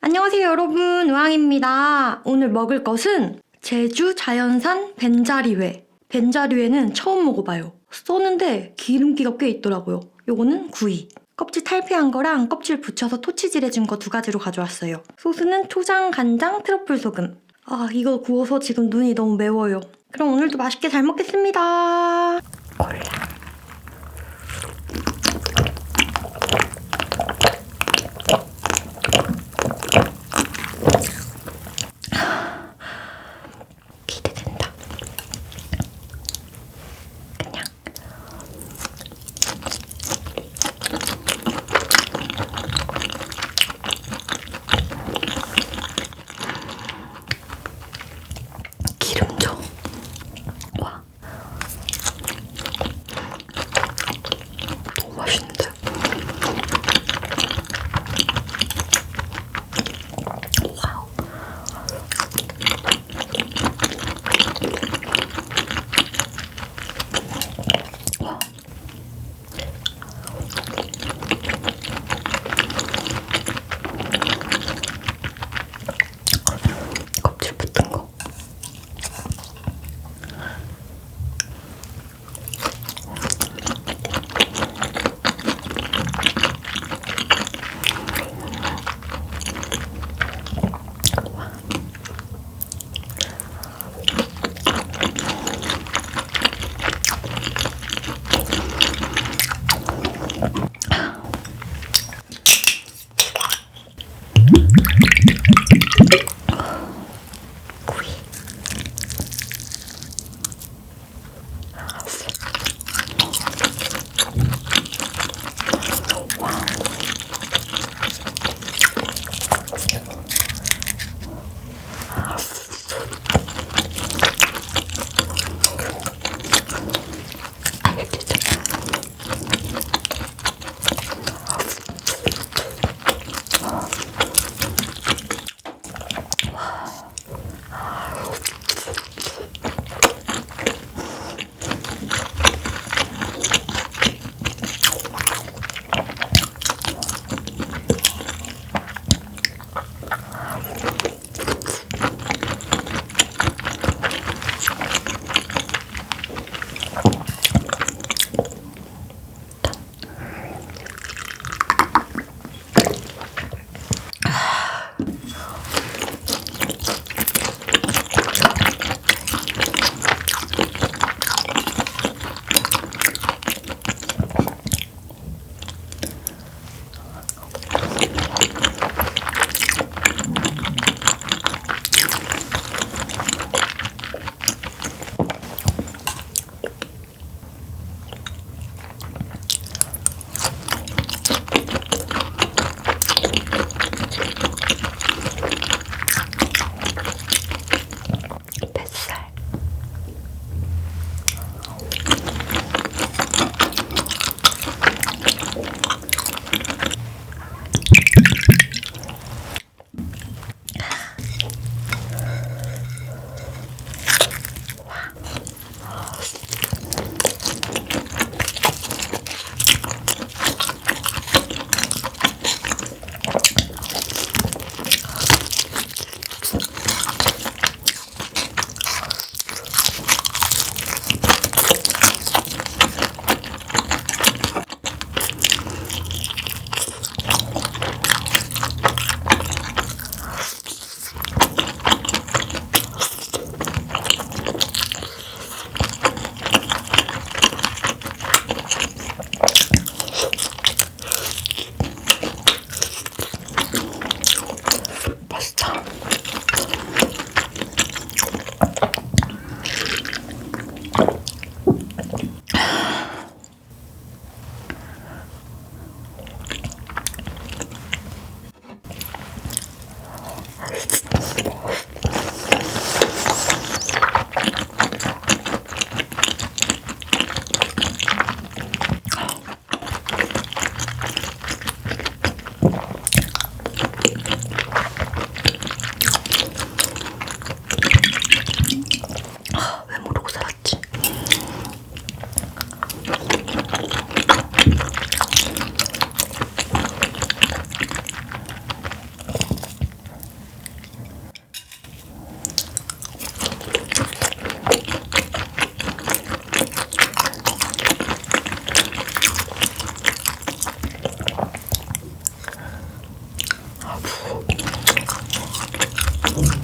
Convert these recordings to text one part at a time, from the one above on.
안녕하세요 여러분. 우왕입니다. 오늘 먹을 것은 제주 자연산 벤자리회. 벤자리회는 처음 먹어봐요. 써는데 기름기가 꽤 있더라고요. 요거는 구이. 껍질 탈피한 거랑 껍질 붙여서 토치질해준 거 두 가지로 가져왔어요. 소스는 초장, 간장, 트러플 소금. 아 이거 구워서 지금 눈이 너무 매워요. 그럼 오늘도 맛있게 잘 먹겠습니다. 콜라. 맛있는데? Thank you.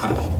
아,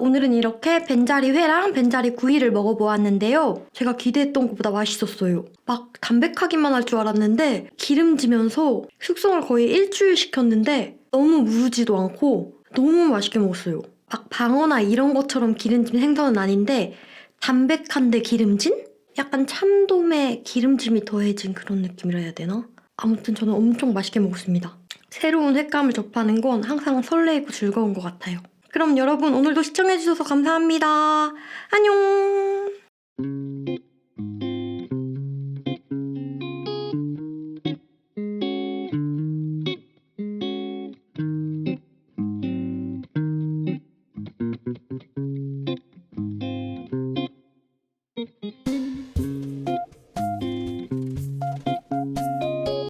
오늘은 이렇게 벤자리 회랑 벤자리 구이를 먹어보았는데요. 제가 기대했던 것보다 맛있었어요. 막 담백하기만 할 줄 알았는데 기름지면서 숙성을 거의 일주일 시켰는데 너무 무르지도 않고 너무 맛있게 먹었어요. 막 방어나 이런 것처럼 기름진 생선은 아닌데 담백한데 기름진? 약간 참돔에 기름짐이 더해진 그런 느낌이라 해야 되나? 아무튼 저는 엄청 맛있게 먹었습니다. 새로운 횟감을 접하는 건 항상 설레이고 즐거운 것 같아요. 그럼 여러분 오늘도 시청해주셔서 감사합니다. 안녕!